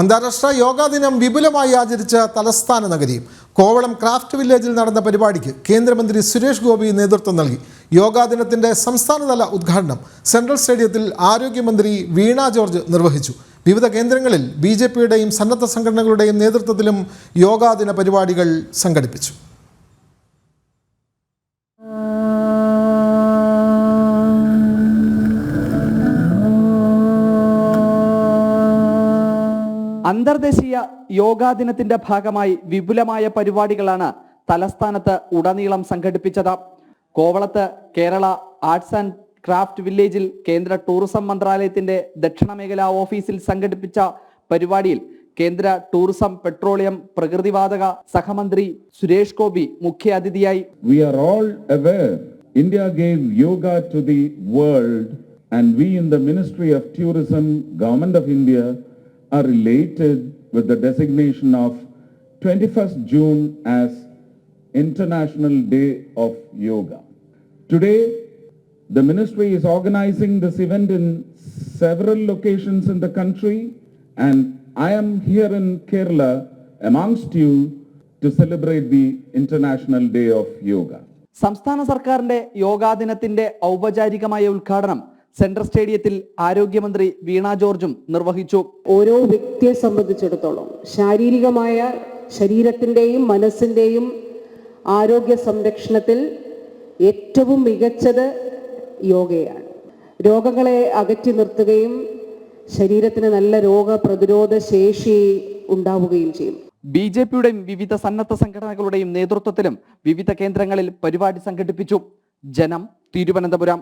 അന്താരാഷ്ട്ര യോഗാ ദിനം വിപുലമായി ആചരിച്ച തലസ്ഥാന നഗരി. കോവളം ക്രാഫ്റ്റ് വില്ലേജിൽ നടന്ന പരിപാടിക്ക് കേന്ദ്രമന്ത്രി സുരേഷ് ഗോപി നേതൃത്വം നൽകി. യോഗാ ദിനത്തിന്റെ സംസ്ഥാനതല ഉദ്ഘാടനം സെൻട്രൽ സ്റ്റേഡിയത്തിൽ ആരോഗ്യമന്ത്രി വീണ ജോർജ് നിർവഹിച്ചു. വിവിധ കേന്ദ്രങ്ങളിൽ ബി ജെ പിയുടെയും സന്നദ്ധ സംഘടനകളുടെയും നേതൃത്വത്തിലും യോഗാ ദിന പരിപാടികൾ സംഘടിപ്പിച്ചു. അന്തർദേശീയ യോഗാ ദിനത്തിന്റെ ഭാഗമായി വിപുലമായ പരിപാടികളാണ് തലസ്ഥാനത്ത് ഉടനീളം സംഘടിപ്പിച്ചത്. കോവളത്ത് കേരള ആർട്സ് ആൻഡ് ക്രാഫ്റ്റ് വില്ലേജിൽ കേന്ദ്ര ടൂറിസം മന്ത്രാലയത്തിന്റെ ദക്ഷിണ മേഖലാ ഓഫീസിൽ സംഘടിപ്പിച്ച പരിപാടിയിൽ കേന്ദ്ര ടൂറിസം പെട്രോളിയം പ്രകൃതിവാതക സഹമന്ത്രി സുരേഷ് ഗോപി മുഖ്യാതിഥിയായി. We are all aware India gave yoga to the world and we in the Ministry of Tourism, Government of India are related with the designation of 21st June as International Day of Yoga. Today, the ministry is organizing this event in several locations in the country and I am here in Kerala amongst you to celebrate the International Day of Yoga. സംസ്ഥാന സർക്കാരിന്റെ യോഗാ ദിനത്തിന്റെ ഔപചാരികമായ ഉദ്ഘാടനം central സ്റ്റേഡിയത്തിൽ ആരോഗ്യമന്ത്രി വീണ ജോർജും നിർവഹിച്ചു. ഓരോ വ്യക്തിയെ സംബന്ധിച്ചിടത്തോളം ശാരീരികമായ ശരീരത്തിന്റെയും മനസ്സിന്റെയും ആരോഗ്യ സംരക്ഷണത്തിൽ ഏറ്റവും മികച്ചത് യോഗയാണ്. രോഗങ്ങളെ അകറ്റി നിർത്തുകയും ശരീരത്തിന് നല്ല രോഗപ്രതിരോധ ശേഷി ഉണ്ടാവുകയും ചെയ്യും. ബി ജെ പിയുടെയും വിവിധ സന്നദ്ധ സംഘടനകളുടെയും നേതൃത്വത്തിലും വിവിധ കേന്ദ്രങ്ങളിൽ പരിപാടി സംഘടിപ്പിച്ചു. ജനം തിരുവനന്തപുരം.